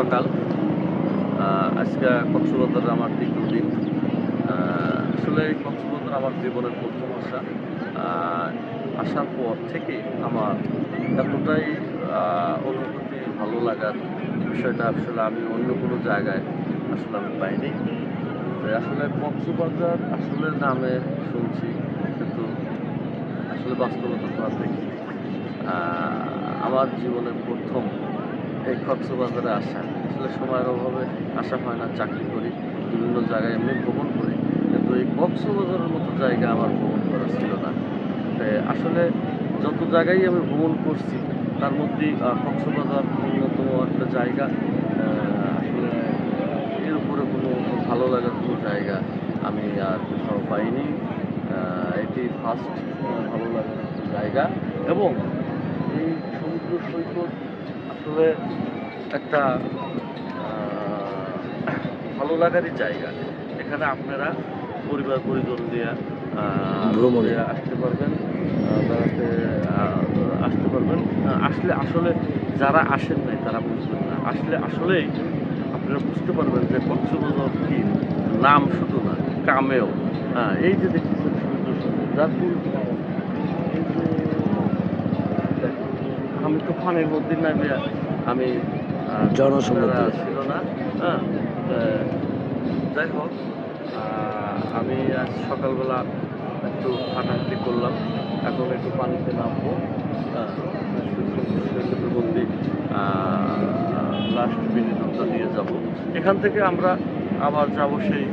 সকাল। আজকে কক্সবাজার আমার দ্বিতীয় দিন। আসলে কক্সবাজার আমার জীবনের প্রথম আসা। আসার পর থেকে আমার এতটাই অনুভূতি ভালো লাগার বিষয়টা আসলে আমি অন্য কোনো জায়গায় আসলে আমি পাইনি। আসলে কক্সবাজার আসলে নামে শুনছি, কিন্তু আসলে বাস্তবতা তো আর দেখি আমার জীবনের প্রথম এই কক্সবাজারে আসা। আসলে সময়ের অভাবে আসা হয় না, চাকরি করি, বিভিন্ন জায়গায় এমনি ভ্রমণ করি। কিন্তু এই কক্সবাজারের মতো জায়গা আমার ভ্রমণ করা ছিল না। আসলে যত জায়গায় আমি ভ্রমণ করছি, তার মধ্যে কক্সবাজার অন্যতম একটা জায়গা। আসলে এর উপরে কোনো ভালো লাগার কোনো জায়গা আমি আর কোথাও পাইনি। এটি ফার্স্ট ভালো লাগার জায়গা। এবং এই সমুদ্র সৈকত আসলে একটা ভালো লাগারই জায়গা। এখানে আপনারা পরিবার পরিজন দিয়ে ভ্রমণে। আসতে পারবেন বেড়াতে আসতে পারবেন। আসলে আসলে যারা আসেন নাই তারা বুঝবেন না। আসলে আসলেই আপনারা বুঝতে পারবেন যে কক্সবাজার কি নাম শুধু না কামেও। হ্যাঁ এই যে দেখতেছেন সুন্দর সুন্দর যার ফুল এই যে আমি তো ফানের মধ্যে নামে আমি জনসমুদ্রে। ছিল না হ্যাঁ যাই হোক আমি আজ সকালবেলা একটু হাঁটাহাঁটি করলাম এখন একটু পানিতে নামবো হ্যাঁ, সৈকতের লাস্ট বিনোদনটা নিয়ে যাব। এখান থেকে আমরা আবার যাব সেই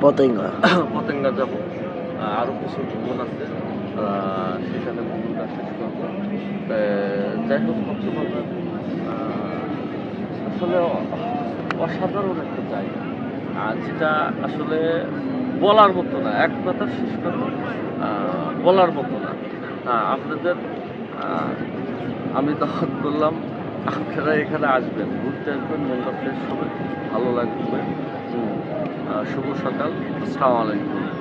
পতেঙ্গা। পতেঙ্গা যাব আরও কিছু ভ্রমণ আছে। সেখানে ভ্রমণটা শেষ করব। যাই হোক কক্সবাজার আসলে অসাধারণ একটা জায়গা। আর যেটা আসলে বলার মতো না, এক কথা শেষ কথা বলার মতো না। আপনাদের আমি তখন করলাম, আপনারা এখানে আসবেন, ঘুরতে আসবেন ফ্রেশ হবে ভালো লাগবে। শুভ সকাল, আসসালামু আলাইকুম।